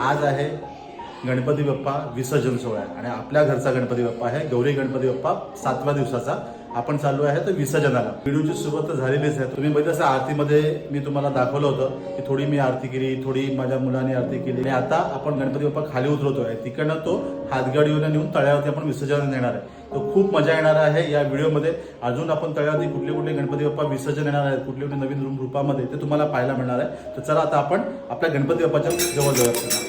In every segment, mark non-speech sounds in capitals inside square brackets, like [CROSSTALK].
आज आहे गणपती बाप्पा विसर्जन सोहळा आहे. आणि आपल्या घरचा गणपती बाप्पा आहे. गौरी गणपती बाप्पा सातव्या दिवसाचा. आपण चालू आहे तर विसर्जनाला. व्हिडिओची सुरुवात तर झालेलीच आहे. तुम्ही बघितलं असं आरतीमध्ये मी तुम्हाला दाखवलं होतं की थोडी मी आरती केली थोडी माझ्या मुलाने आरती केली. आणि आता आपण गणपती बाप्पा खाली उतरवतोय. तिकडनं तो हातगाडीवर नेऊन तळ्यावरती आपण विसर्जन देणार आहे. तो खूप मजा येणार आहे या व्हिडिओमध्ये. अजून आपण तळ्यावरती कुठले कुठले गणपती बाप्पा विसर्जन येणार आहेत कुठले कुठले नवीन रूपामध्ये ते तुम्हाला पाहायला मिळणार आहे. तर चला आता आपण आपल्या गणपती बाप्पाच्या जवळ जाऊया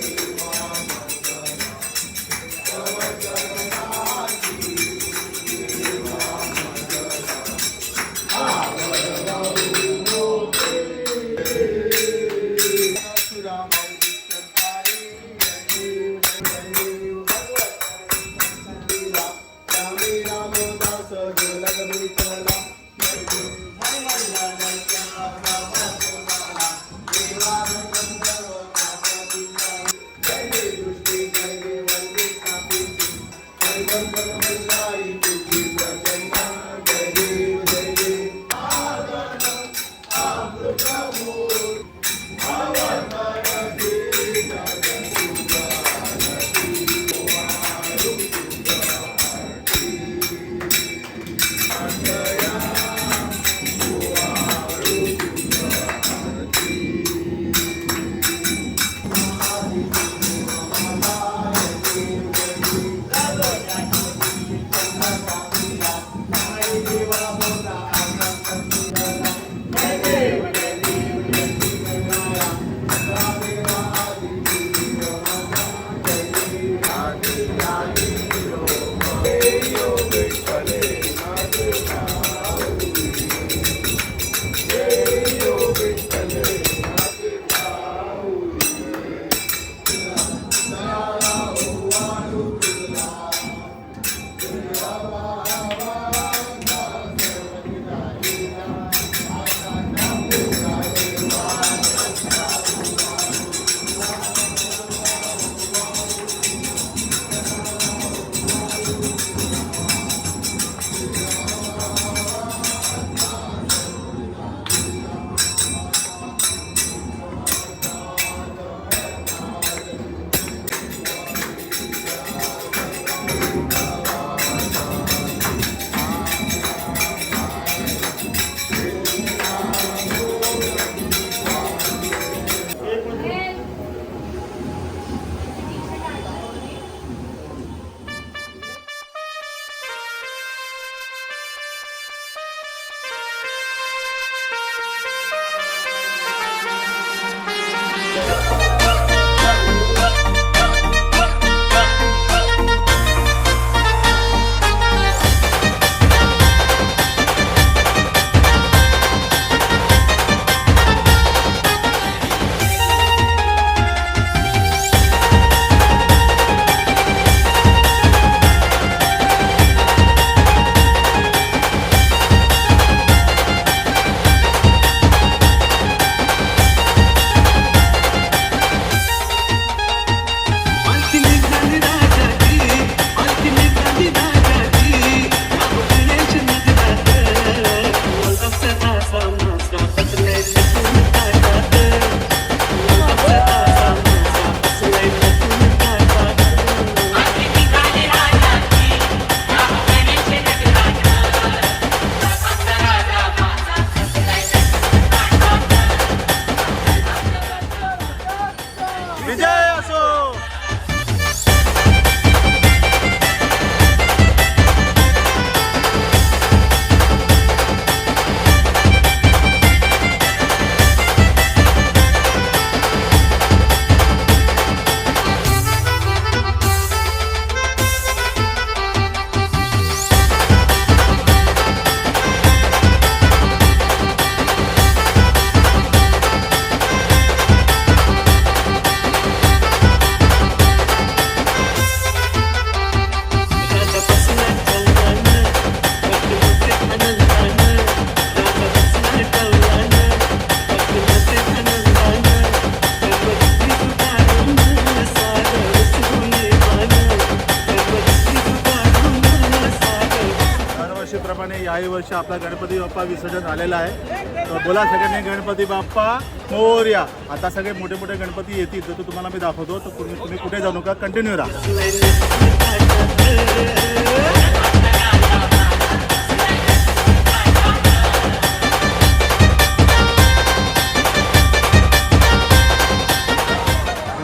वर्ष आपला गणपती बाप्पा विसर्जन झालेला आहे. बोला सगळ्यांनी गणपती बाप्पा मोर्या. आता सगळे मोठे मोठे गणपती येतील तर तो तुम्हाला मी दाखवतो. तर तुम्ही तुम्ही कुठे जाऊ नका कंटिन्यू राहा.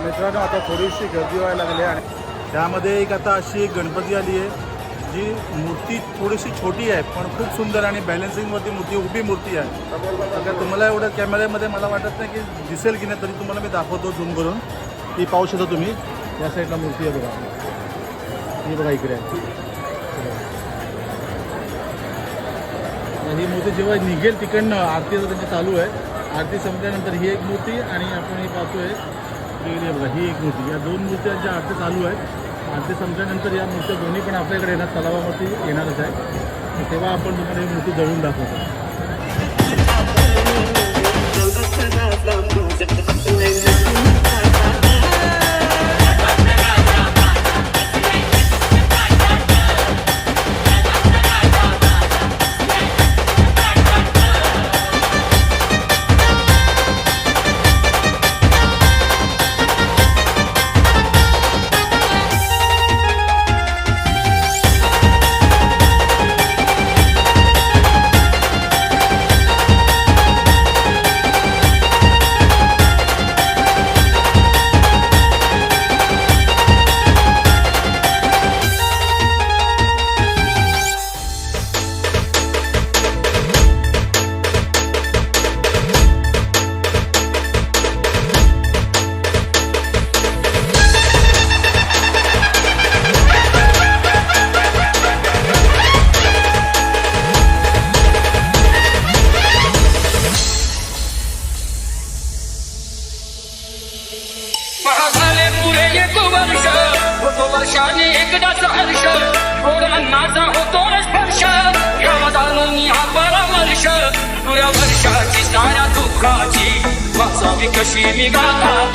मित्रांनो आता थोडीशी गर्दी व्हायला लागली आहे. आणि त्यामध्ये एक आता अशी एक गणपती आली आहे. जी मूर्ती थोडीशी छोटी आहे पण खूप सुंदर आणि बॅलन्सिंगवरती मूर्ती उभी मूर्ती आहे. अगर तुम्हाला एवढं कॅमेऱ्यामध्ये मला वाटत नाही की दिसेल की नाही तरी तुम्हाला मी दाखवतो झूम करून. ती पाहू शकता तुम्ही. या साईडला मूर्ती आहे बघा. ही बघा इकडे. आहे ही मूर्ती जेव्हा निघेल तिकडनं आरती त्यांची चालू आहे. आरती संपल्यानंतर ही एक मूर्ती आणि आपण ही पाहतोय. आहे बघा ही एक मूर्ती. या दोन मूर्त्यांच्या आरती चालू आहेत. आरती संपल्यानंतर या मूर्त्या दोन्ही पण आपल्याकडे येणार तलावावरती येणारच आहे. तेव्हा आपण तुम्हाला ही मूर्ती जळून दाखवतो. हर्ष गोड होतो न स्पर्श श्रमदानी हा परामर्श. तुझ्या वर्षाची साऱ्या दुःखाची. वाचावी कशी मी गाथा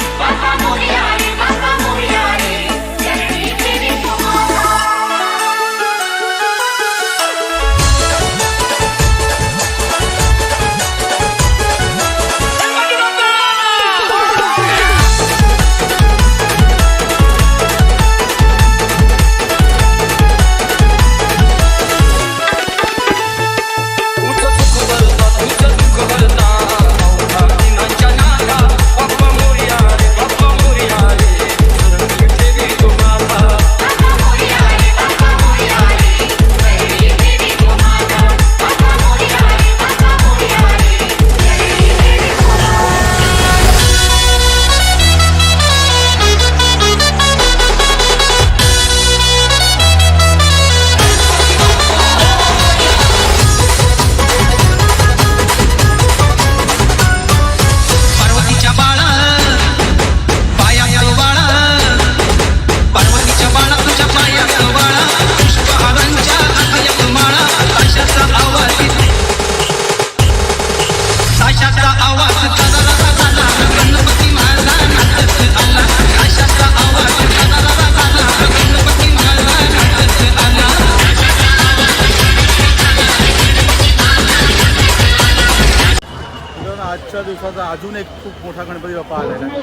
अजून एक खूप मोठा गणपती बाप्पा आलेला आहे.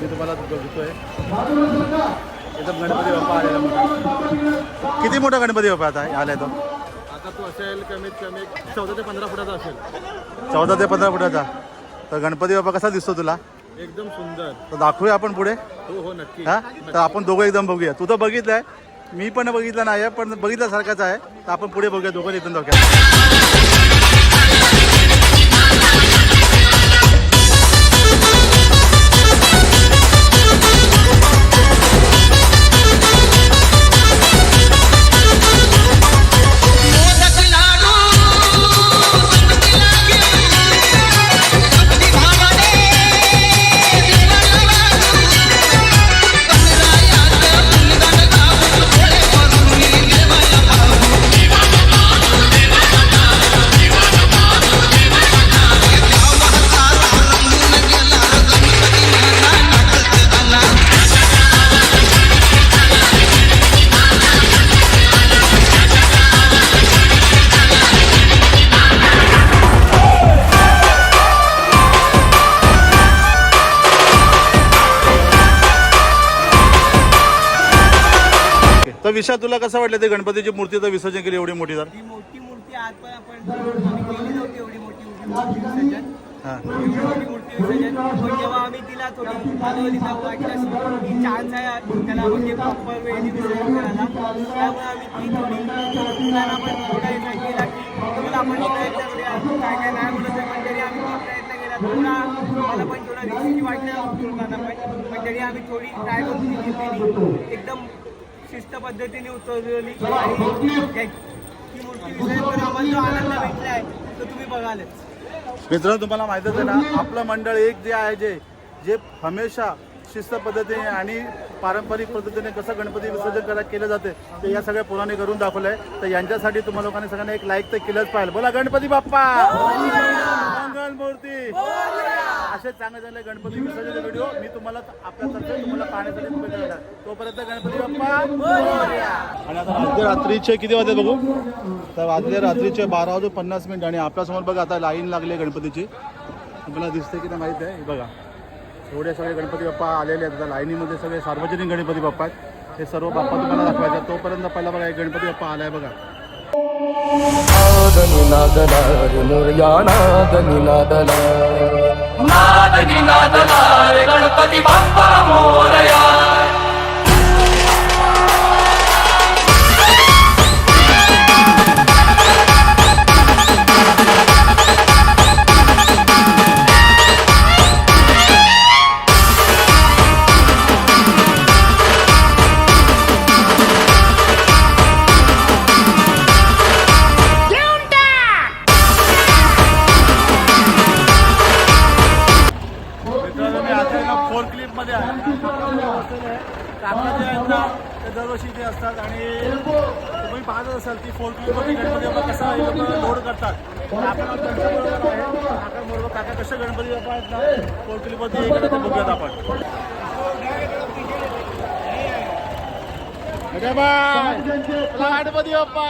मी तुम्हाला बघतोय. एकदम गणपती बाप्पा आलेला मोठा. किती मोठा गणपती बाप्पा आता आलाय तो? आता तो असेल कमीत कमी चौदा ते पंधरा फुटाचा असेल. चौदा ते पंधरा फुटाचा. तर गणपती बाप्पा कसा दिसतो तुला? एकदम सुंदर. तर दाखवूया आपण पुढे. हो हो नक्की. हा? तर आपण दोघं एकदम बघूया. तू तर बघितलंय. मी पण बघितलं नाही पण बघितल्यासारखाच आहे. तर आपण पुढे बघूया दोघं एकदम बघूया तर विषय तुला कसं वाटलं ते गणपतीची मूर्ती तर विसर्जन केली एवढी मोठी तर? ही मोठी मूर्ती आज पण आपण आम्ही केली नव्हती एवढी मोठी मूर्ती विसर्जन. हां. एवढी मोठी मूर्ती विसर्जन. पण जेव्हा आम्ही तिला थोडी हलवली तेव्हा वाटलं की चान्स आहे त्याला म्हणजे प्रॉपर वेळेने विसर्जन करायला त्यामुळे आम्ही ती थोडी मुलांना पण थोडा केला की तुला आपण प्रयत्न करूया काय काय नाही बोलत आहे, पण तरी आम्ही ती प्रयत्न केला. थोडा मला पण थोडा रिस्की वाटलं मुलांना पण पण तरी आम्ही थोडी ट्राय करून ती घेतलेली एकदम शिस्त पद्धतीने उतरवली आणि ती मूर्ती विसर्जन आम्हाला जो आनंद भेटला आहे तो तुम्ही बघालच. मित्रांनो तुम्हाला माहितच आहे ना आपलं मंडळ एक जे आहे जे जे हमेशा शिस्त पद्धतीने आणि पारंपरिक पद्धतीने कसं गणपती विसर्जन करा केलं जाते ते या सगळ्या पुराने करून दाखवलं आहे तर यांच्यासाठी तुम्हाला लोकांनी सगळ्यांना एक लाईक तर केलंच पाहिजे बोला गणपती बाप्पा! मंगल मूर्ती! असे चांगले चांगले गणपती विसर्जन व्हिडिओ मी तुम्हाला आपल्यातर्फे तुम्हाला पाहण्यासाठी येणार. आहे. तोपर्यंत गणपती बाप्पा आणि आता वाजले रात्रीचे किती वाजले बघू? तर वाजले रात्रीचे बारा वाजून पन्नास मिनिट आणि आपल्यासमोर बघा आता लाईन लागली आहे गणपतीची. तुम्हाला दिसते की नाही माहीत आहे? बघा. एवढे सगळे गणपती बाप्पा आलेले आहेत. आता लाईनीमध्ये सगळे सार्वजनिक गणपती बाप्पा आहेत. हे सर्व बाप्पा तुम्हाला दाखवायचे. तोपर्यंत पहिला बघा एक गणपती बाप्पा आलाय बघा. नाद निनादला रे गणपती बाप्पा काका जे आहेत ना ते दरवर्षी ते असतात आणि तुम्ही पाहतच असाल की फोर क्लिपमध्ये गणपती बाप्पा कसा हे लोड करतात. आपण त्यांच्याबरोबर आहे. काका बरोबर काका कसे गणपती बाप्पा आहेत ना? फोर ते बघूयात आपण. गणपती बाप्पा!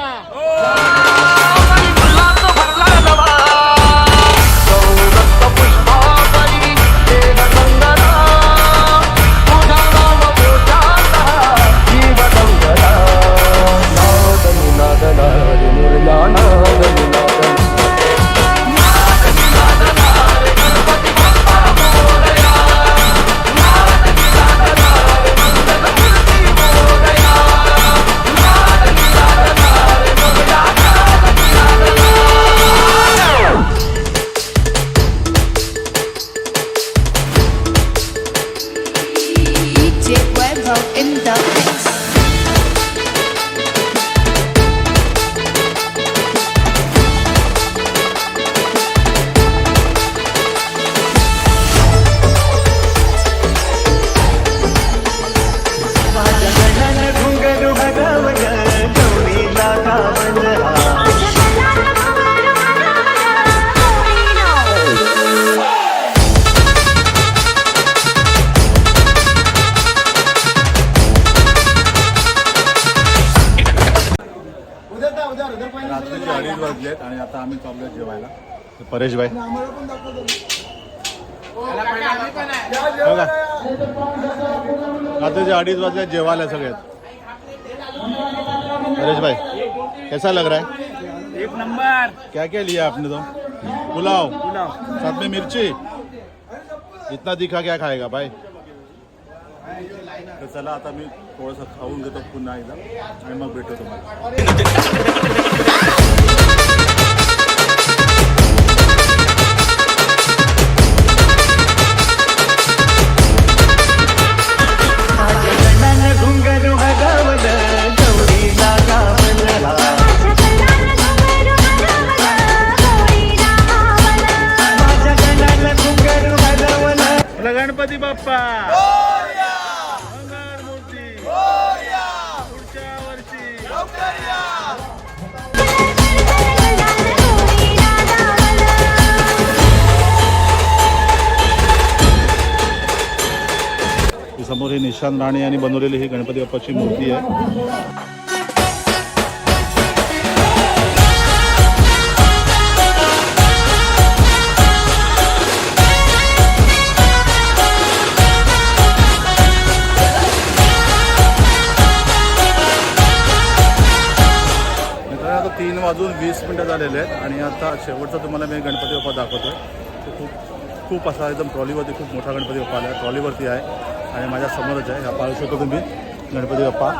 in the रात्रीचे अडीच वाजलेत आणि आता आम्ही चाललोय जेवायला. परेश भाई. बघा. रात्रीचे अडीच वाजले जेवायला सगळ्यात परेश भाई कैसा लग रहा है? एक नंबर. क्या क्या लिया आपने तो? पुलाव. साथ में मिर्ची. इतना दिखा क्या खाएगा भाई? तर चला आता मी थोडंसं खाऊन घेतो पुन्हा एकदा. आणि मग भेटतो तुम्हाला. [LAUGHS] समोर ही निशांत राणे यांनी बनवलेली ही गणपती बाप्पाची मूर्ती आहे. तीन वाजून वीस मिनटं झालेले आहेत आणि आता शेवटचा तुम्हाला मी गणपती बाप्पा दाखवतो ते खूप खूप असा एकदम ट्रॉलीवरती खूप मोठा गणपती बाप्पा आला. आहे ट्रॉलीवरती आहे आणि माझ्या समोरच आहे. ह्या पाहू शकतो तुम्ही. गणपती बाप्पा.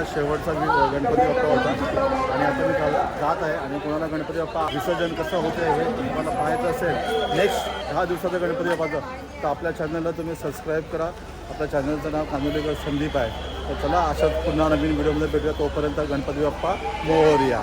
हा शेवटचा वि- गणपती बाप्पा होता. आणि आता मी जात आहे आणि कोणाला गणपती बाप्पा विसर्जन कसं होतं हे तुम्हाला पाहायचं असेल नेक्स्ट दहा दिवसाचं गणपती बाप्पाचं तर आपल्या चॅनलला तुम्ही सबस्क्राईब करा. आपल्या चॅनलचं नाव कांदिवलीकर संदीप आहे. तर चला अशाच पुन्हा नवीन व्हिडिओमध्ये भेटूया. तोपर्यंत गणपती बाप्पा मोहरिया